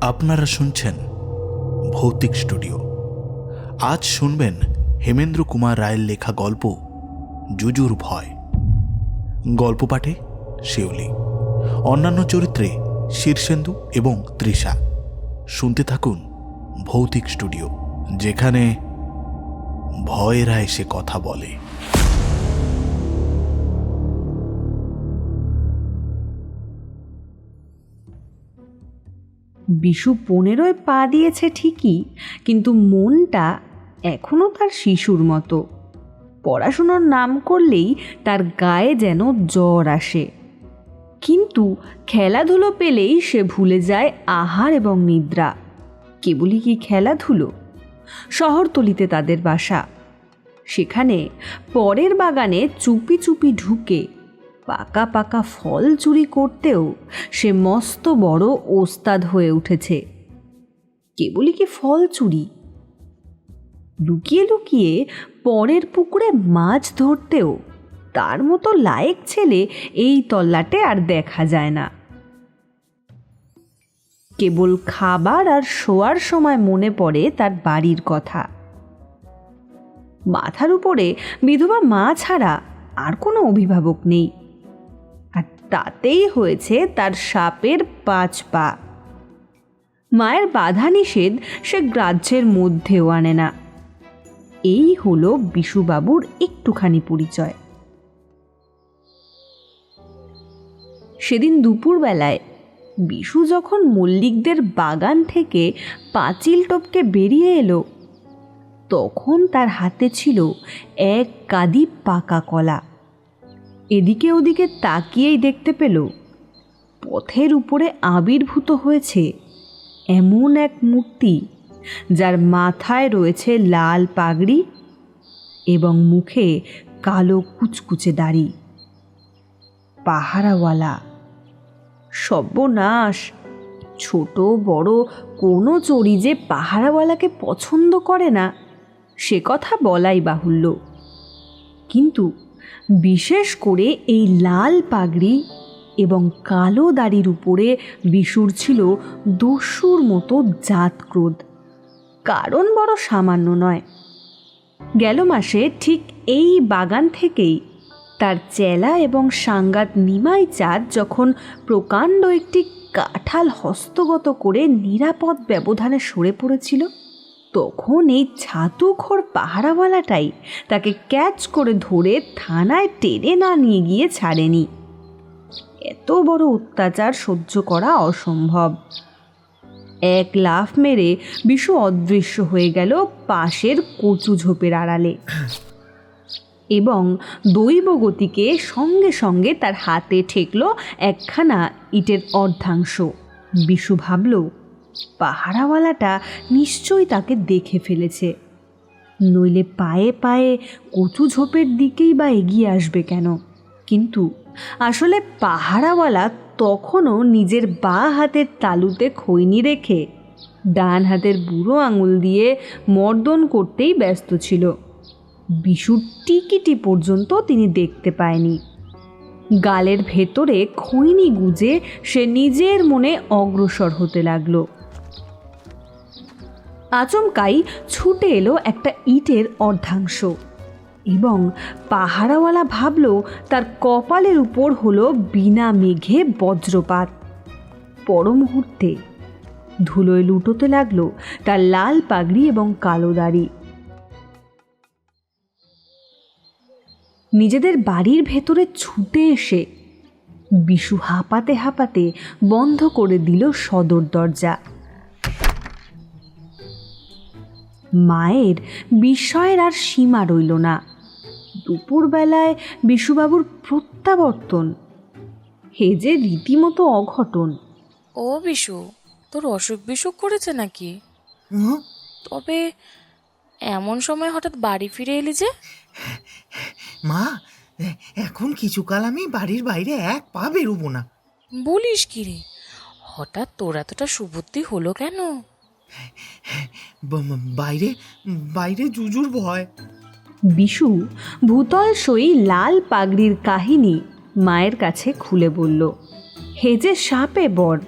আপনারা শুনছেন ভৌতিক স্টুডিও। আজ শুনবেন হেমেন্দ্র কুমার রায়ের লেখা গল্প, জুজুর ভয়। গল্প পাঠে শিউলি। অন্যান্য চরিত্রে শীর্ষেন্দু এবং তৃষা। শুনতে থাকুন ভৌতিক স্টুডিও, যেখানে ভয়েরা এসে কথা বলে। বিশু পনেরোয় পা দিয়েছে ঠিকই, কিন্তু মনটা এখনও তার শিশুর মতো। পড়াশুনোর নাম করলেই তার গায়ে যেন জ্বর আসে। কিন্তু খেলাধুলো পেলেই সে ভুলে যায় আহার এবং নিদ্রা। কেবলই কি খেলাধুলো? শহরতলিতে তাদের বাসা। সেখানে পরের বাগানে চুপি চুপি ঢুকে পাকা পাকা ফল চুরি করতেও সে মস্ত বড় ওস্তাদ হয়ে উঠেছে। কেবলই কি ফল চুরি? লুকিয়ে লুকিয়ে পরের পুকুরে মাছ ধরতেও তার মতো লায়েক ছেলে এই তল্লাটে আর দেখা যায় না। কেবল খাবার আর শোয়ার সময় মনে পড়ে তার বাড়ির কথা। মাথার উপরে বিধবা মা ছাড়া আর কোনো অভিভাবক নেই। তাতেই হয়েছে তার সাপের পাঁচ পা। মায়ের বাধা নিষেধ সে গ্রাহ্যের মধ্যেও আনে না। এই হলো বিশুবাবুর একটুখানি পরিচয়। সেদিন দুপুরবেলায় বিশু যখন মল্লিকদের বাগান থেকে পাঁচিল টপকে বেরিয়ে এলো, তখন তার হাতে ছিল এক কাদি পাকা কলা। এদিকে ওদিকে তাকিয়েই দেখতে পেল, পথের উপরে আবির্ভূত হয়েছে এমন এক মূর্তি, যার মাথায় রয়েছে লাল পাগড়ি এবং মুখে কালো কুচকুচে দাড়ি। পাহারাওয়ালা, সর্বনাশ, ছোট, বড়, কোনো চড়ি যে পাহারাওয়ালাকে পছন্দ করে না, সে কথা বলাই বাহুল্য। কিন্তু বিশেষ করে এই লাল পাগড়ি এবং কালো দাড়ির উপরে বিশুর ছিল দস্যুর মতো জাত ক্রোধ। কারণ বড় সামান্য নয়। গেল মাসে ঠিক এই বাগান থেকেই তার চেলা এবং সাঙ্গাত নিমাই চাঁদ যখন প্রকাণ্ড একটি কাঁঠাল হস্তগত করে নিরাপদ ব্যবধানে সরে পড়েছিল তখন এই ছাতুখোর পাহারাওয়ালাটাই তাকে ক্যাচ করে ধরে থানায় টেনে না নিয়ে গিয়ে ছাড়েনি। এত বড় অত্যাচার সহ্য করা অসম্ভব। এক লাফ মেরে বিশু অদৃশ্য হয়ে গেল পাশের কচু ঝোপের আড়ালে। এবং দৈব গতিকে সঙ্গে সঙ্গে তার হাতে ঠেকল একখানা ইটের অর্ধাংশ। বিশু ভাবল পাহারাওয়ালাটা নিশ্চয়ই তাকে দেখে ফেলেছে। নইলে পায়ে পায়ে কচু ঝোপের দিকেই বা এগিয়ে আসবে কেন? কিন্তু আসলে পাহারাওয়ালা তখনও নিজের বা হাতের তালুতে খৈনি রেখে ডান হাতের বুড়ো আঙুল দিয়ে মর্দন করতেই ব্যস্ত ছিল। বিশুর টিকিটি পর্যন্ত তিনি দেখতে পায়নি। গালের ভেতরে খৈনি গুজে সে নিজের মনে অগ্রসর হতে লাগল। আচমকাই ছুটে এলো একটা ইটের অর্ধাংশ এবং পাহারাওয়ালা ভাবল, তার কপালের উপর হলো বিনা মেঘে বজ্রপাত। পর মুহূর্তে ধুলোয় লুটোতে লাগল তার লাল পাগড়ি এবং কালো দাড়ি। নিজেদের বাড়ির ভেতরে ছুটে এসে বিশু হাঁপাতে হাঁপাতে বন্ধ করে দিল সদর দরজা। মায়ের বিস্ময়ের আর সীমা রইল না। দুপুরবেলায় বিশুবাবুর প্রত্যাবর্তন হে যে রীতিমতো অঘটন। ও বিশু তোর অসুখ বিসুখ করেছে নাকি? তবে এমন সময় হঠাৎ বাড়ি ফিরে এলি যে? মা এখন কিছুকাল আমি বাড়ির বাইরে এক পা বেরোবো না। বলিস কি রে? হঠাৎ তোর এতটা সুবুদ্ধি হলো কেন? বাইরে বাইরে জুজুর ভয়। বিশু ভূতল সই লাল পাগড়ির কাহিনী মায়ের কাছে খুলে বলল হে যে সাপে বর।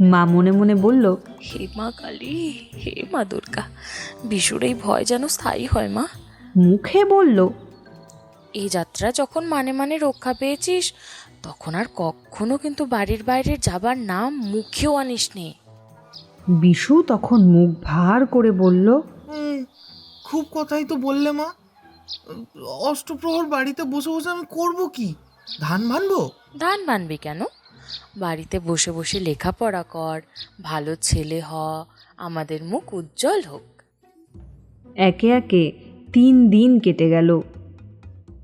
মা মনে মনে বলল হে মা কালী হে মা দুর্গা বিশুর এই ভয় যেন স্থায়ী হয় মা। মুখে বলল এই যাত্রা যখন মানে মানে রক্ষা পেয়েছিস তখন আর কখনো কিন্তু বাড়ির বাইরে যাবার নাম মুখেও আনিস নে বিশু তখন মুখ ভার করে বলল খুব কথাই তো বললে মা। অষ্টপ্রহর বাড়িতে বসে বসে আমি করব কি? ধান ভানবো? ধান মানবি কেন? বাড়িতে বসে বসে লেখাপড়া কর ভালো ছেলে হ আমাদের মুখ উজ্জ্বল হোক। একে একে তিন দিন কেটে গেল।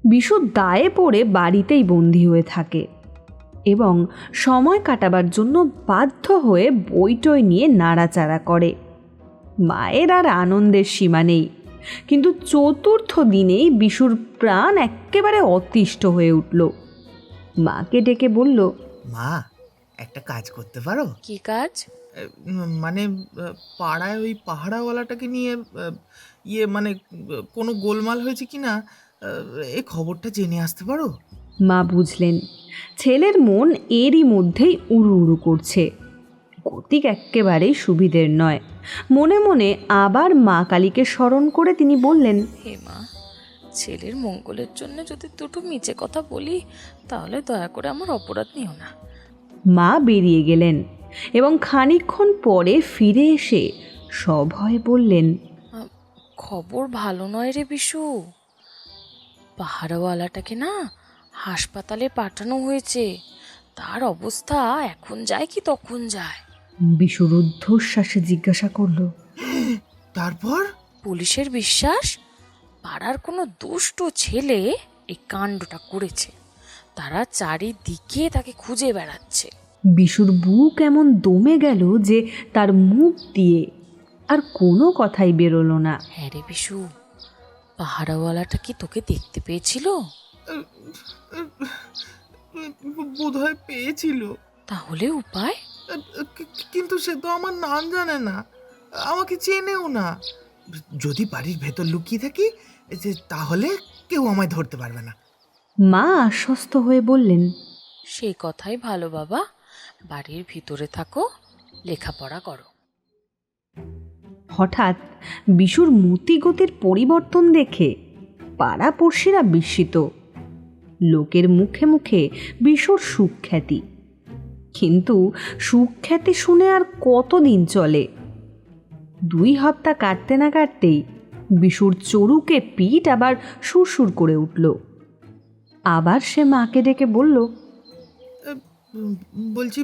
বিশু দায়ে পড়ে বাড়িতেই বন্দি হয়ে থাকে। এবং সময় কাটাবার জন্য বাধ্য হয়ে বইটই নিয়ে নাড়াচাড়া করে। মায়ের আর আনন্দের সীমা নেই কিন্তু চতুর্থ দিনেই বিশুর প্রাণ একেবারে অতিষ্ঠ হয়ে উঠল। মাকে ডেকে বলল মা একটা কাজ করতে পারো? কি কাজ? মানে পাড়ায় ওই পাহাড়াওয়ালাটাকে নিয়ে ইয়ে মানে কোনো গোলমাল হয়েছে কি না? এই খবরটা জেনে আসতে পারো? মা বুঝলেন ছেলের মন এরই মধ্যেই উড়ু উড়ু করছে। গতিক এক্কেবারেই সুবিধের নয়। মনে মনে আবার মা কালীকে স্মরণ করে তিনি বললেন হে মা ছেলের মঙ্গলের জন্য যদি দুটো মিছে কথা বলি তাহলে দয়া করে আমার অপরাধ নিও না। মা বেরিয়ে গেলেন এবং খানিকক্ষণ পরে ফিরে এসে সভয়ে বললেন খবর ভালো নয় রে বিশু। পাহাড়ওয়ালাটাকে না হাসপাতালে পাঠানো হয়েছে। তার অবস্থা এখন যায় কি তখন যায়। বিশু রুদ্ধশ্বাসে জিজ্ঞাসা করল তারপর? পুলিশের বিশ্বাস? পাড়ার কোনো দুষ্ট ছেলে এই কাণ্ডটা করেছে। তারা চারিদিকে তাকে খুঁজে বেড়াচ্ছে। বিশুর বুক এমন দমে গেল যে তার মুখ দিয়ে আর কোনো কথাই বেরোলো না। হ্যাঁ রে বিশু পাহাড়ওয়ালাটা কি তোকে দেখতে পেয়েছিল? বোধ হয় পেয়েছিল। তাহলে উপায়? কিন্তু সে তো আমার নাম জানে না। আমাকে চেনেও না। যদি বাড়ির ভেতর লুকিয়ে থাকি যে তাহলে কেউ আমায় ধরতে পারবে না। মা আশ্বস্ত হয়ে বললেন সেই কথাই ভালো বাবা। বাড়ির ভিতরে থাকো লেখাপড়া করো। হঠাৎ বিশুর মতিগতির পরিবর্তন দেখে পাড়াপড়শিরা বিস্মিত। লোকের মুখে মুখে বিশুর সুখ্যাতি। কিন্তু সুখ্যাতি শুনে আর কতদিন চলে? দুই হপ্তা কাটতে না কাটতেই বিশুর চরুকে পিঠ আবার সুরসুর করে উঠল। আবার সে মাকে ডেকে বলল বলছি,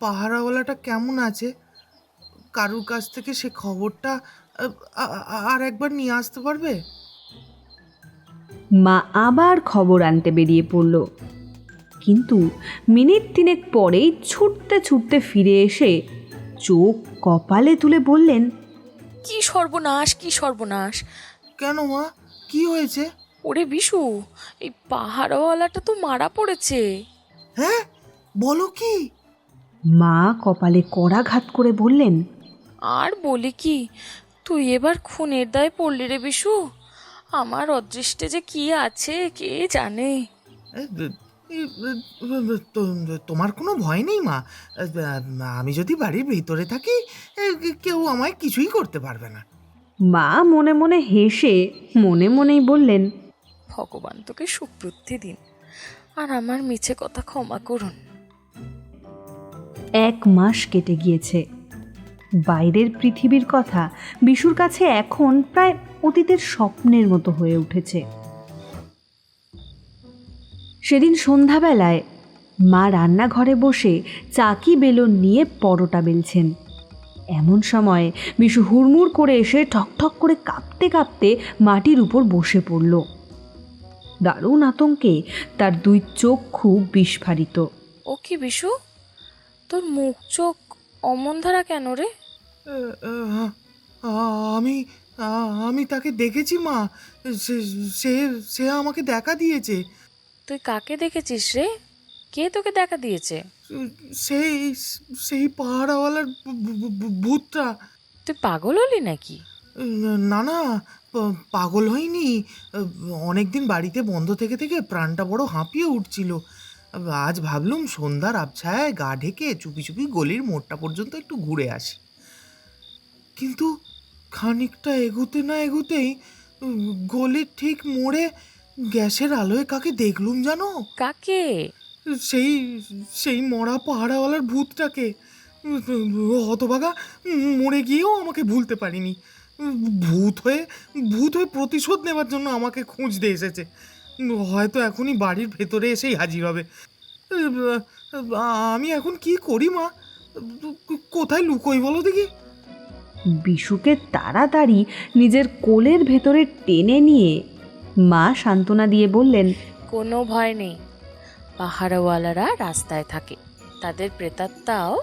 পাহারাওয়ালাটা কেমন আছে? কারুর কাছ থেকে সে খবরটা আর একবার নিয়ে আসতে পারবে? মা আবার খবর আনতে বেরিয়ে পড়ল। কিন্তু মিনিট তিনেক পরেই ছুটতে ছুটতে ফিরে এসে চোখ কপালে তুলে বললেন কি সর্বনাশ কি সর্বনাশ? কেন মা? কি হয়েছে? ওরে বিশু এই পাহাড়ওয়ালাটা তো মারা পড়েছে। হ্যাঁ? বলো কি? মা কপালে কড়াঘাত করে বললেন আর বলি কি তুই এবার খুনের দায় পড়লি রে বিশু। আমার অদৃষ্টে যে কি আছে কে জানে? তোমার কোনো ভয় নেই মা? আমি যদি বাড়ির ভিতরে থাকি কেউ আমায় কিছুই করতে পারবে না। মা মনে মনে হেসে মনে মনেই বললেন ভগবান তোকে সুবুদ্ধি দিন আর আমার মিছে কথা ক্ষমা করুন। এক মাস কেটে গিয়েছে। বাইরের পৃথিবীর কথা বিশুর কাছে এখন প্রায় অতীতের স্বপ্নের মতো হয়ে উঠেছে। সেদিন সন্ধ্যাবেলায় মা রান্নাঘরে বসে চাকি বেলন নিয়ে পরোটা বেলছেন। এমন সময় বিশু হুড়মুড় করে এসে ঠকঠক করে কাঁপতে কাঁপতে মাটির উপর বসে পড়ল। দারুণ আতঙ্কে তার দুই চক্ষু বিস্ফারিত। ও কি বিশু? তোর মুখ চোখ অমন ধারা কেন রে? আমি আমি তাকে দেখেছি মা। সে সে আমাকে দেখা দিয়েছে। তুই কাকে দেখেছিস রে? কে তোকে দেখা দিয়েছে? সেই সেই পাহাড়াওয়ালার ভূতটা। তুই পাগল হলি নাকি? না না পাগল হয়নি অনেকদিন বাড়িতে বন্ধ থেকে থেকে প্রাণটা বড় হাঁপিয়ে উঠছিল। আজ ভাবলুম সন্ধ্যার আবছায় গা ঢেকে চুপি চুপি গলির মোড়টা পর্যন্ত একটু ঘুরে আসি। কিন্তু খানিকটা এগোতে না এগোতেই গলির ঠিক মোড়ে গ্যাসের আলোয় কাকে দেখলুম জানো? কাকে? সেই সেই মরা পাহাড়াওয়ালার ভূতটাকে। হতভাগা মরে গিয়েও আমাকে ভুলতে পারিনি। ভূত হয়ে ভূত হয়ে প্রতিশোধ নেবার জন্য আমাকে খুঁজতে এসেছে। হয়তো এখনই বাড়ির ভেতরে এসেই হাজির হবে। আমি এখন কি করি মা? কোথায় লুকোই বলো দেখি। বিশুকে তাড়াতাড়ি নিজের কোলের ভেতরে টেনে নিয়ে মা সান্ত্বনা দিয়ে বললেন কোনো ভয় নেই। পাহাড়ওয়ালারা রাস্তায় থাকে। তাদের প্রেতাত্মাও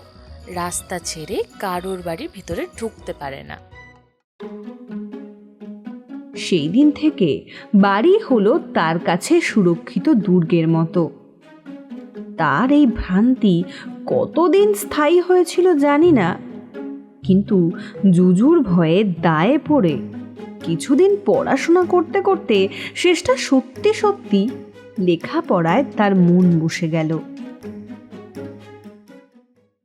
রাস্তা ছেড়ে কারোর বাড়ির ভিতরে ঢুকতে পারে না। সেই দিন থেকে বাড়ি হলো তার কাছে সুরক্ষিত দুর্গের মতো। তার এই ভ্রান্তি কতদিন স্থায়ী হয়েছিল জানি না। কিন্তু জুজুর ভয়ে দায়ে পড়ে। কিছুদিন পড়াশোনা করতে করতে শেষটা সত্যি সত্যি লেখাপড়ায় তার মন বসে গেল।